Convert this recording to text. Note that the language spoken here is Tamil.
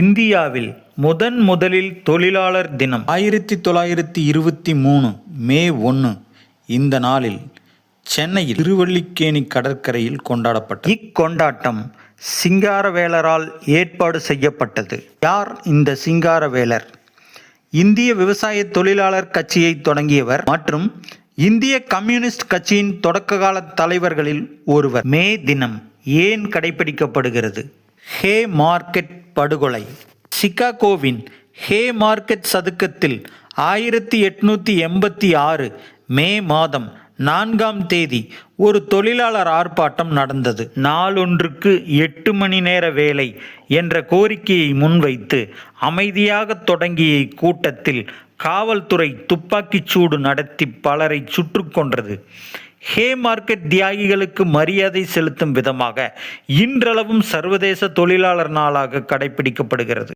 இந்தியாவில் முதன் முதலில் தொழிலாளர் தினம். ஆயிரத்தி தொள்ளாயிரத்தி இருபத்தி மூணு மே ஒன்று இந்த நாளில் சென்னையில் திருவல்லிக்கேணி கடற்கரையில் கொண்டாடப்பட்டது. இக்கொண்டாட்டம் சிங்காரவேலரால் ஏற்பாடு செய்யப்பட்டது. யார் இந்த சிங்காரவேலர்? இந்திய விவசாய தொழிலாளர் கட்சியை தொடங்கியவர் மற்றும் இந்திய கம்யூனிஸ்ட் கட்சியின் தொடக்ககால தலைவர்களில் ஒருவர். மே தினம் ஏன் கடைபிடிக்கப்படுகிறது? ஹே மார்க்கெட் படுகொலை. சிகாகோவின் ஹே மார்க்கெட் சதுக்கத்தில் ஆயிரத்தி எட்நூத்தி எண்பத்தி ஆறு மே மாதம் நான்காம் தேதி ஒரு தொழிலாளர் ஆர்ப்பாட்டம் நடந்தது. நாளொன்றுக்கு எட்டு மணி நேர வேலை என்ற கோரிக்கையை முன்வைத்து அமைதியாக தொடங்கிய கூட்டத்தில் காவல்துறை துப்பாக்கிச் சூடு நடத்தி பலரை சுற்றுக்கொன்றது ஹே மார்க்கெட் தியாகிகளுக்கு மரியாதை செலுத்தும் விதமாக இன்றளவும் சர்வதேச தொழிலாளர் நாளாக கடைபிடிக்கப்படுகிறது.